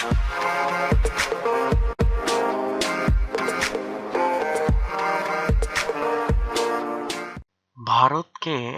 ভারতকে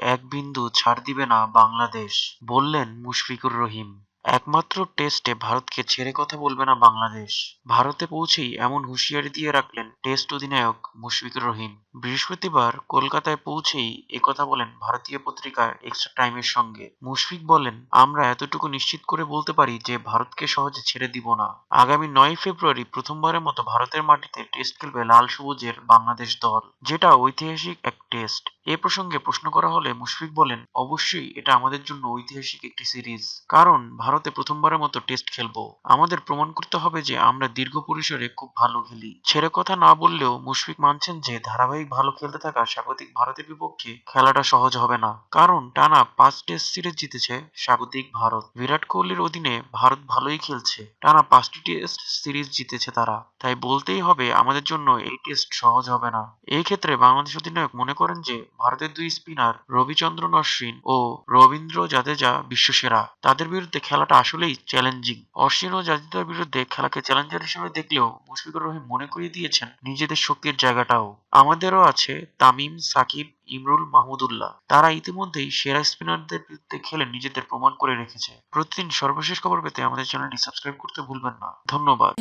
এক বিন্দু ছাড় দিবে না বাংলাদেশ, বললেন মুশফিকুর রহিম। একমাত্র টেস্টে ভারতকে ছেড়ে কথা বলবে না বাংলাদেশ। ভারতে পৌঁছেই এমন হুঁশিয়ারি দিয়ে রাখলেন টেস্ট অধিনায়ক মুশফিকুর রহিম। বৃহস্পতিবার কলকাতায় পৌঁছেই একথা বলেন ভারতীয় পত্রিকা এক্সট্রা টাইমের সঙ্গে। মুশফিক বলেন, আমরা এতটুকু নিশ্চিত করে বলতে পারি যে ভারতকে সহজে ছেড়ে দিব না। আগামী নয় ফেব্রুয়ারি প্রথমবারের মতো ভারতের মাটিতে টেস্ট খেলবে লাল সবুজের বাংলাদেশ দল। যেটা ঐতিহাসিক এক টেস্ট। এ প্রসঙ্গে প্রশ্ন করা হলে মুশফিক বলেন, অবশ্যই এটা আমাদের জন্য ঐতিহাসিক একটি সিরিজ, কারণ ভারতে প্রথমবারের মতো টেস্ট খেলব। আমাদের প্রমাণ করতে হবে যে আমরা দীর্ঘ পরিসরে খুব ভালো খেলি। ছেড়ে কথা না বললেও মুশফিক মানছেন যে ধারাবাহিক ভালো খেলতে থাকা স্বাগতিক ভারতের বিপক্ষে খেলাটা সহজ হবে না। কারণ টানা পাঁচ টেস্ট সিরিজ জিতেছে স্বাগতিক ভারত। বিরাট কোহলির অধীনে ভারত ভালোই খেলছে। টানা পাঁচটি টেস্ট সিরিজ জিতেছে তারা। তাই বলতেই হবে, আমাদের জন্য এই টেস্ট সহজ হবে না। এই ক্ষেত্রে বাংলাদেশ অধিনায়ক মনে করেন যে, ভারতের দুই স্পিনার রবিচন্দ্রন অশ্বিন ও রবীন্দ্র জাদেজা বিশ্বসেরা। তাদের বিরুদ্ধে খেলাটা আসলেই চ্যালেঞ্জিং। অশ্বিন ও জাদেজার বিরুদ্ধে খেলাকে চ্যালেঞ্জার হিসেবে দেখলেও মুশফিকুর রহিম মনে করিয়ে দিয়েছেন নিজেদের শক্তির জায়গাটাও। আমাদেরও আছে তামিম, সাকিব, ইমরুল মাহমুদুল্লাহ তারা ইতিমধ্যেই সেরা স্পিনারদের বিরুদ্ধে খেলে নিজেদের প্রমাণ করে রেখেছে। প্রতিদিন সর্বশেষ খবর পেতে আমাদের চ্যানেলটি সাবস্ক্রাইব করতে ভুলবেন না। ধন্যবাদ।